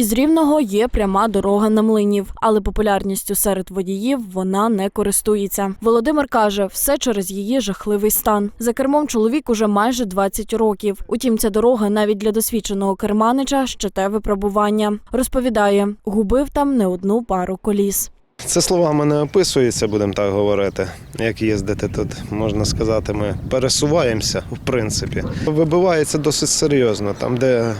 Із рівного є пряма дорога на млинів, але популярністю серед водіїв вона не користується. Володимир каже, все через її жахливий стан. За кермом чоловік уже майже 20 років. Утім, ця дорога навіть для досвідченого керманича ще те випробування. Розповідає, губив там не одну пару коліс. Це словами не описується, будемо так говорити. Як їздити тут, можна сказати, ми пересуваємося, в принципі. Вибивається досить серйозно. Там, де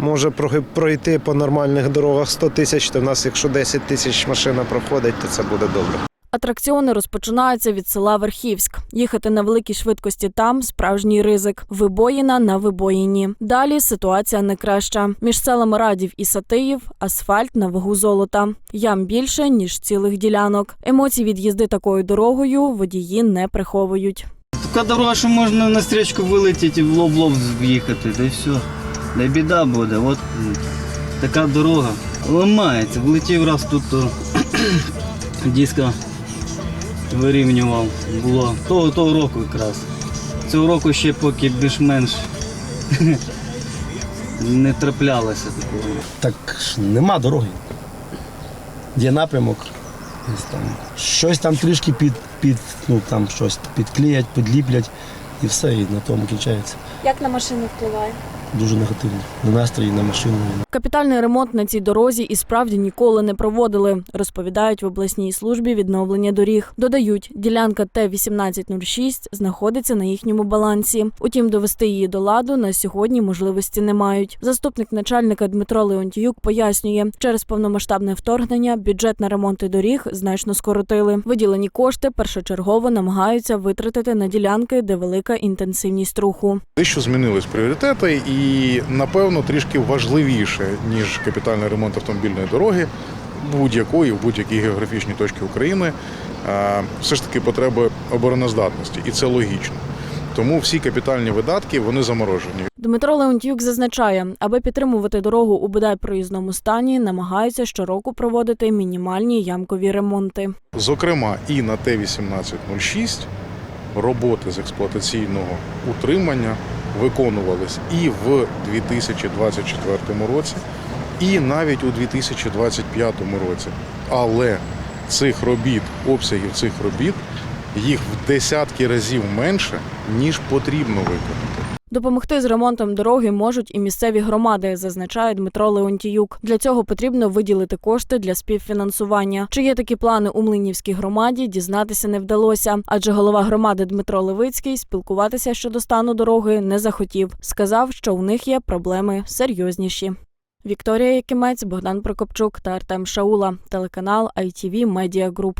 може пройти по нормальних дорогах 100 тисяч, то в нас, якщо 10 тисяч машина проходить, то це буде добре. Атракціони розпочинаються від села Верхівськ. Їхати на великій швидкості там справжній ризик. Вибоїна на вибоїні. Далі ситуація не краща. Між селами Радів і Сатиїв асфальт на вагу золота. Ям більше ніж цілих ділянок. Емоцій від їзди такою дорогою водії не приховують. Така дорога, що можна на стрічку вилетіти і в лоб лоб в'їхати, та й все. Да й біда буде. От така дорога. Ламається. Влетів раз тут, то диска вирівнював. Було того, того року якраз. Цього року ще поки більш-менш не траплялося такого. Так нема дороги. Є напрямок. там. Щось там трішки під, під, ну, там щось підклеять, підліплять і все, і на тому кінчається. Як на машину впливає? Дуже негативно. На настрій, на машину. Капітальний ремонт на цій дорозі і справді ніколи не проводили, розповідають в обласній службі відновлення доріг. Додають, ділянка Т-1806 знаходиться на їхньому балансі. Утім, довести її до ладу на сьогодні можливості не мають. Заступник начальника Дмитро Леонтіюк пояснює, через повномасштабне вторгнення бюджет на ремонти доріг значно скоротили. Виділені кошти першочергово намагаються витратити на ділянки, де велика інтенсивність руху. Дещо змінились пріоритети, і напевно трішки важливіше ніж капітальний ремонт автомобільної дороги будь-якої в будь-якій географічній точці України. Все ж таки потреби обороноздатності, і це логічно. Тому всі капітальні видатки вони заморожені. Дмитро Леонтіюк зазначає, аби підтримувати дорогу у бодай проїзному стані, намагаються щороку проводити мінімальні ямкові ремонти. Зокрема, і на Т-1806 роботи з експлуатаційного утримання виконувались і в 2024 році, і навіть у 2025 році. Але цих робіт, обсягів цих робіт, їх в десятки разів менше, ніж потрібно виконати. Допомогти з ремонтом дороги можуть і місцеві громади, зазначає Дмитро Леонтіюк. Для цього потрібно виділити кошти для співфінансування. Чи є такі плани у Млинівській громаді, дізнатися не вдалося, адже голова громади Дмитро Левицький спілкуватися щодо стану дороги не захотів. Сказав, що у них є проблеми серйозніші. Вікторія Якимець, Богдан Прокопчук та Артем Шаула. Телеканал ITV Media Group.